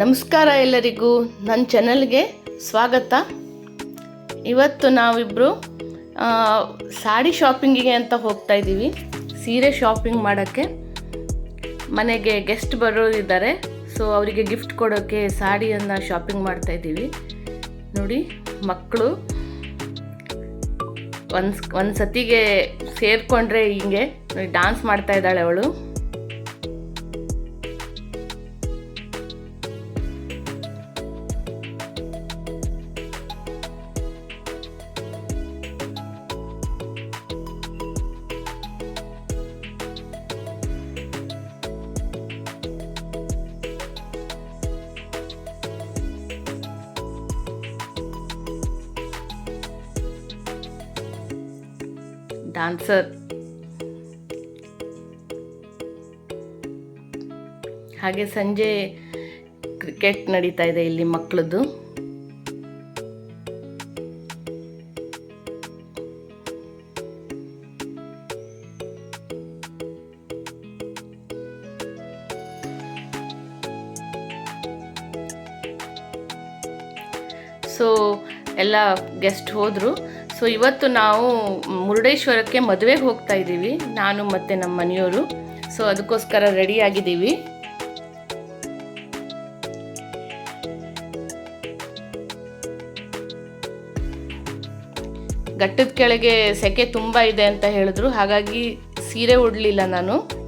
ನಮಸ್ಕಾರ ಎಲ್ಲರಿಗೂ. ನನ್ನ ಚಾನಲ್ಗೆ ಸ್ವಾಗತ. ಇವತ್ತು ನಾವಿಬ್ಬರು ಸಾಡಿ ಶಾಪಿಂಗಿಗೆ ಅಂತ ಹೋಗ್ತಾ ಇದ್ದೀವಿ ಸೀರೆ ಶಾಪಿಂಗ್ ಮಾಡೋಕ್ಕೆ. ಮನೆಗೆ ಗೆಸ್ಟ್ ಬರೋರಿದ್ದಾರೆ. ಸೊ ಅವರಿಗೆ ಗಿಫ್ಟ್ ಕೊಡೋಕ್ಕೆ ಸಾಡಿಯನ್ನು ಶಾಪಿಂಗ್ ಮಾಡ್ತಾ ಇದ್ದೀವಿ ನೋಡಿ, ಮಕ್ಕಳು ಒಂದು ಒಂದು ಸತಿಗೆ ಸೇರಿಕೊಂಡ್ರೆ ಹಿಂಗೆ. ಡಾನ್ಸ್ ಮಾಡ್ತಾ ಇದ್ದಾಳೆ ಅವಳು. ಡಾನ್ಸರ್ ಹಾಗೆ ಸಂಜೆ ಕ್ರಿಕೆಟ್ ನಡೀತಾ ಇದೆ ಇಲ್ಲಿ ಮಕ್ಕಳದ್ದು ಸೊ ಎಲ್ಲ ಗೆಸ್ಟ್ ಹೋದರು. ಸೊ ಇವತ್ತು ನಾವು ಮುರುಡೇಶ್ವರಕ್ಕೆ ಮದುವೆಗೆ ಹೋಗ್ತಾ ಇದ್ದೀವಿ. ನಾನು ಮತ್ತು ನಮ್ಮ ಮನೆಯವರು. ಸೊ ಅದಕ್ಕೋಸ್ಕರ ರೆಡಿ ಆಗಿದ್ದೀವಿ. ಘಟ್ಟದ ಕೆಳಗೆ ಸೆಕೆ ತುಂಬ ಇದೆ ಅಂತ ಹೇಳಿದ್ರು. ಹಾಗಾಗಿ ಸೀರೆ ಉಡಲಿಲ್ಲ ನಾನು.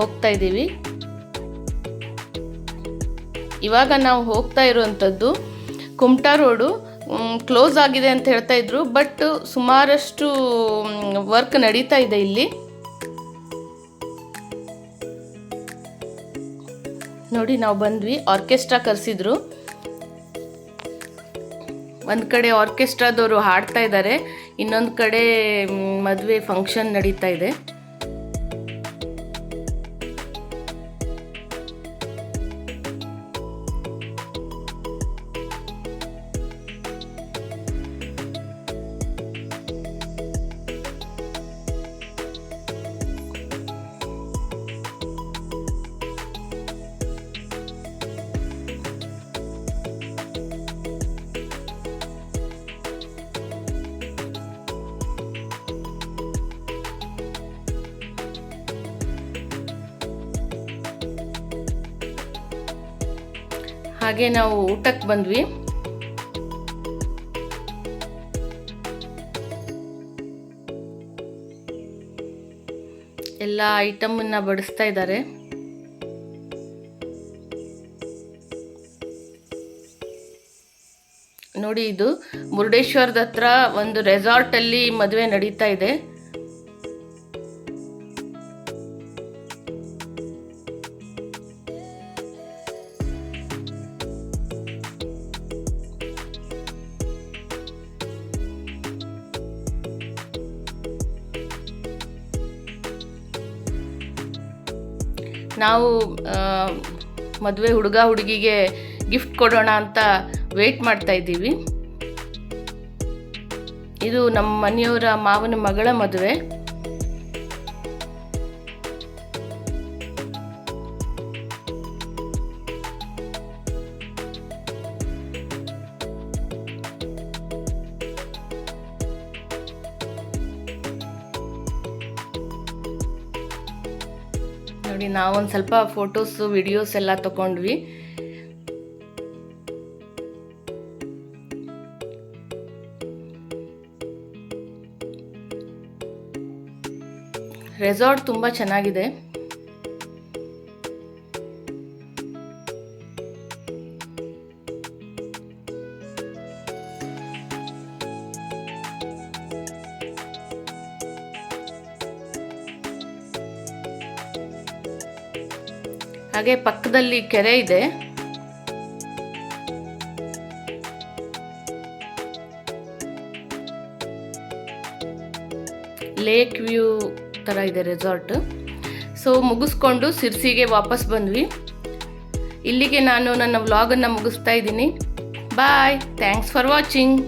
ಹೋಗ್ತಾ ಇದ್ದೀವಿ. ಇವಾಗ ನಾವು ಹೋಗ್ತಾ ಇರುವಂಥದ್ದು ಕುಮಟಾ ರೋಡು. ಕ್ಲೋಸ್ ಆಗಿದೆ ಅಂತ ಹೇಳ್ತಾ ಇದ್ರು, ಬಟ್ ಸುಮಾರಷ್ಟು ವರ್ಕ್ ನಡೀತಾ ಇದೆ ಇಲ್ಲಿ. ನೋಡಿ, ನಾವು ಬಂದ್ವಿ, ಆರ್ಕೆಸ್ಟ್ರಾ ಕರೆಸಿದ್ರು. ಒಂದು ಕಡೆ ಆರ್ಕೆಸ್ಟ್ರಾದವರು ಹಾಡ್ತಾ ಇದ್ದಾರೆ ಇನ್ನೊಂದು ಕಡೆ ಮದುವೆ ಫಂಕ್ಷನ್ ನಡೀತಾ ಇದೆ. ಹಾಗೆ ನಾವು ಊಟಕ್ಕೆ ಬಂದ್ವಿ. ಎಲ್ಲ ಐಟಮನ್ನ ಬಡಿಸ್ತಾ ಇದ್ದಾರೆ. ನೋಡಿ ಇದು ಮುರುಡೇಶ್ವರದ ಹತ್ರ ಒಂದು ರೆಸಾರ್ಟಲ್ಲಿ ಮದುವೆ ನಡೀತಾ ಇದೆ. ನಾವು ಮದುವೆ ಹುಡುಗ ಹುಡುಗಿಗೆ ಗಿಫ್ಟ್ ಕೊಡೋಣ ಅಂತ ವೇಟ್ ಮಾಡ್ತಾ ಇದ್ದೀವಿ. ಇದು ನಮ್ಮ ಮನೆಯವರ ಮಾವನ ಮಗಳ ಮದುವೆ. ನೋಡಿ ನಾವೊಂದು ಸ್ವಲ್ಪ ಫೋಟೋಸು ವಿಡಿಯೋಸ್ ಎಲ್ಲ ತಗೊಂಡ್ವಿ ರೆಸಾರ್ಟ್ ತುಂಬ ಚೆನ್ನಾಗಿದೆ. ಹಾಗೆ ಪಕ್ಕದಲ್ಲಿ ಕೆರೆ ಇದೆ. ಲೇಕ್ ವ್ಯೂ ಥರ ಇದೆ ರೆಸಾರ್ಟ್ ಸೊ ಮುಗಿಸ್ಕೊಂಡು ಸಿರ್ಸಿಗೆ ವಾಪಸ್ ಬಂದ್ವಿ. ಇಲ್ಲಿಗೆ ನಾನು ನನ್ನ ವ್ಲಾಗನ್ನು ಮುಗಿಸ್ತಾ ಇದ್ದೀನಿ. Bye thanks for watching